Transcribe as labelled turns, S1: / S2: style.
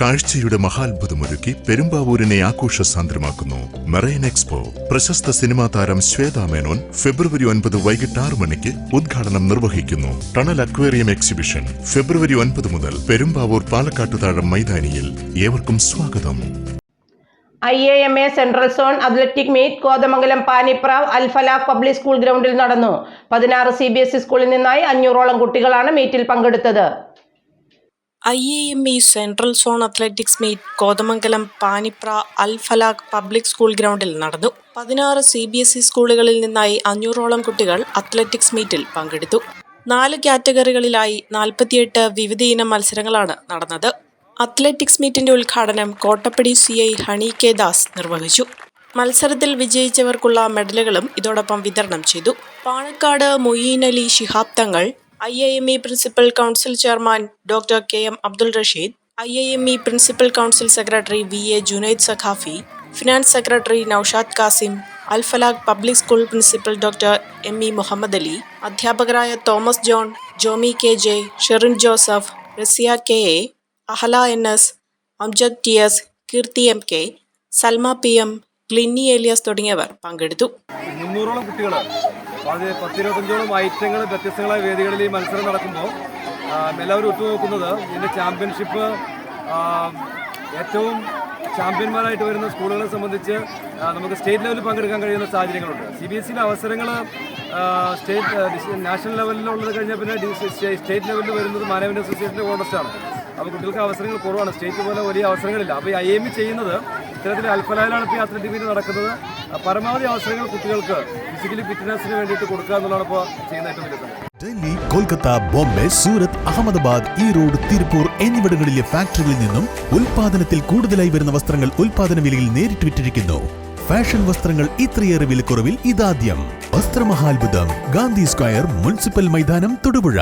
S1: കാഴ്ചയുടെ മഹാത്ഭുതമൊരുക്കി പെരുമ്പാവൂരിനെ ആഘോഷസാന്ദ്രമാക്കുന്നു. Marine expo. പ്രശസ്ത സിനിമാ താരം ശ്വേതാ മേനോൻ ഫെബ്രുവരി ഒൻപത് വൈകിട്ട് ആറ് മണിക്ക് ഉദ്ഘാടനം നിർവഹിക്കുന്നു. Tunnel aquarium exhibition. ഫെബ്രുവരി ഒൻപത് മുതൽ പെരുമ്പാവൂർ പാലക്കാട്ടുതാഴം മൈതാനിയിൽ ഏവർക്കും സ്വാഗതം.
S2: I A M A central zone athletic meet Kothamangalam Panipra Alfalah public school ഗ്രൗണ്ടിൽ നടന്നു. പതിനാറ് സി ബി എസ് ഇ സ്കൂളിൽ നിന്നായി അഞ്ഞൂറോളം കുട്ടികളാണ് മീറ്റിൽ പങ്കെടുത്തത്.
S3: I A M E central zone athletics meet Kothamangalam Panipra Al Falah public school ഗ്രൗണ്ടിൽ നടന്നു. പതിനാറ് സി ബി എസ് ഇ സ്കൂളുകളിൽ നിന്നായി അഞ്ഞൂറോളം കുട്ടികൾ അത്ലറ്റിക്സ് മീറ്റിൽ പങ്കെടുത്തു. നാല് കാറ്റഗറികളിലായി നാൽപ്പത്തിയെട്ട് വിവിധ ഇനം മത്സരങ്ങളാണ് നടന്നത്. അത്ലറ്റിക്സ് മീറ്റിന്റെ ഉദ്ഘാടനം Kottappady C I Honey K Das നിർവഹിച്ചു. മത്സരത്തിൽ വിജയിച്ചവർക്കുള്ള മെഡലുകളും ഇതോടൊപ്പം വിതരണം ചെയ്തു. Panakkad Moyin Ali Shihab Thangal I I M E principal council chairman doctor K M Abdul Rasheed I I M E principal council secretary V A Junaid Saqafi finance secretary Naushad Kasim Alfalah public school principal doctor M E Muhammad Ali അധ്യാപകരായ Thomas John Jomi K J Sherin Joseph Rasiya K A Ahala N S Amjad T S Keerthi M K Salma P M Clinny Elias തുടങ്ങിയവർ പങ്കെടുത്തു.
S4: കുട്ടികൾ അത് പത്തിരുപത്തഞ്ചോളം ഐറ്റങ്ങൾ വ്യത്യസ്തങ്ങളായ വേദികളിൽ ഈ മത്സരം നടക്കുമ്പോൾ എല്ലാവരും ഉറ്റുനോക്കുന്നത് ഇതിന്റെ ചാമ്പ്യൻഷിപ്പ് ഏറ്റവും ചാമ്പ്യന്മാരായിട്ട് വരുന്ന സ്കൂളുകളെ സംബന്ധിച്ച് നമുക്ക് സ്റ്റേറ്റ് ലെവലിൽ പങ്കെടുക്കാൻ കഴിയുന്ന സാഹചര്യങ്ങളുണ്ട്. സി ബി എസ് സിയിലെ അവസരങ്ങൾ സ്റ്റേറ്റ് നാഷണൽ ലെവലിലുള്ളത് കഴിഞ്ഞാൽ പിന്നെ സ്റ്റേറ്റ് ലെവലിൽ വരുന്നത് മാനേജ്മെന്റ് അസോസിയേഷന്റെ കോൺടസ്റ്റാണ് അപ്പോൾ കുട്ടികൾക്ക് അവസരങ്ങൾ കുറവാണ്. സ്റ്റേറ്റ് പോലെ വലിയ അവസരങ്ങളില്ല. അപ്പോൾ ഐ എം ഇ ചെയ്യുന്നത് ഇത്തരത്തിൽ അൽഫലായിലാണ് ഇപ്പോൾ അത്ലറ്റിക് മീറ്റ് നടക്കുന്നത്. പരമാവധി അവസരങ്ങൾ കുട്ടികൾക്ക് ഫിസിക്കലി ഫിറ്റ്നസിന് വേണ്ടിയിട്ട് കൊടുക്കുക എന്നുള്ളതാണ് ഇപ്പോൾ ചെയ്യുന്ന ഏറ്റവും വലിയ
S5: ഡൽഹി കൊൽക്കത്ത ബോംബെ സൂറത്ത് അഹമ്മദാബാദ് ഈറോഡ് തിരുപ്പൂർ എന്നിവിടങ്ങളിലെ ഫാക്ടറികളിൽ നിന്നും ഉൽപാദനത്തിൽ കൂടുതലായി വരുന്ന വസ്ത്രങ്ങൾ ഉൽപാദന വിലയിൽ നേരിട്ട് വിറ്റിരിക്കുന്നു. ഫാഷൻ വസ്ത്രങ്ങൾ ഇത്രയേറെ വിലക്കുറവിൽ ഇതാദ്യം. വസ്ത്രമഹാത്ഭുതം ഗാന്ധി സ്ക്വയർ മുനിസിപ്പൽ മൈതാനം തൊടുപുഴ.